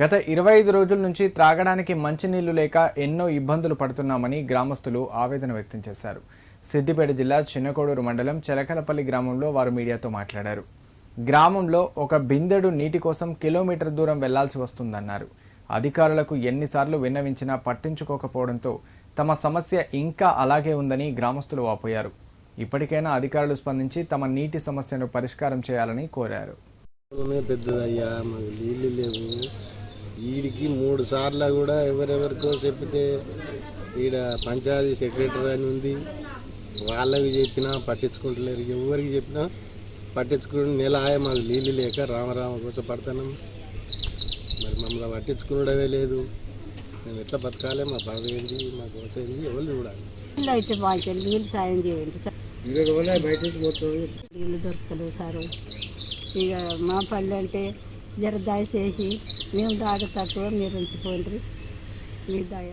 గత ఇరవై ఐదు రోజుల నుంచి త్రాగడానికి మంచినీళ్ళు లేక ఎన్నో ఇబ్బందులు పడుతున్నామని గ్రామస్తులు ఆవేదన వ్యక్తం చేశారు. సిద్దిపేట జిల్లా చిన్నకోడూరు మండలం చెలకలపల్లి గ్రామంలో వారు మీడియాతో మాట్లాడారు. గ్రామంలో ఒక బిందెడు నీటి కోసం కిలోమీటర్ దూరం వెళ్ళాల్సి వస్తుందన్నారు. అధికారులకు ఎన్నిసార్లు విన్నవించినా పట్టించుకోకపోవడంతో తమ సమస్య ఇంకా అలాగే ఉందని గ్రామస్తులు వాపోయారు. ఇప్పటికైనా అధికారులు స్పందించి తమ నీటి సమస్యను పరిష్కారం చేయాలని కోరారు. పెద్దదయ్యా మాకు నీళ్ళు లేవు. వీడికి మూడు సార్లు కూడా ఎవరెవరికో చెప్తే ఈడ పంచాయతీ సెక్రటరీ అని ఉంది. వాళ్ళకి చెప్పినా పట్టించుకుంటలేరు. ఎవరికి చెప్పినా పట్టించుకుని నెల ఆయ మాకు నీళ్ళు లేక రామరామ కోసం పడతాను మరి మమ్మల్ని పట్టించుకునడమే లేదు. మేము ఎట్లా బతకాలి? మా బాధ ఏంది? మా కోసం ఏంది? ఎవరు చూడాలి? నీళ్ళు అయితే బాగా నీళ్ళు సాయం చేయండి సార్. నీళ్ళు దొరకలేదు సారు. ఇక మా పల్లె అంటే జర దయచేసి మేము దాగ తక్కువ మీరు ఉంచుకోండి. మీ దయ.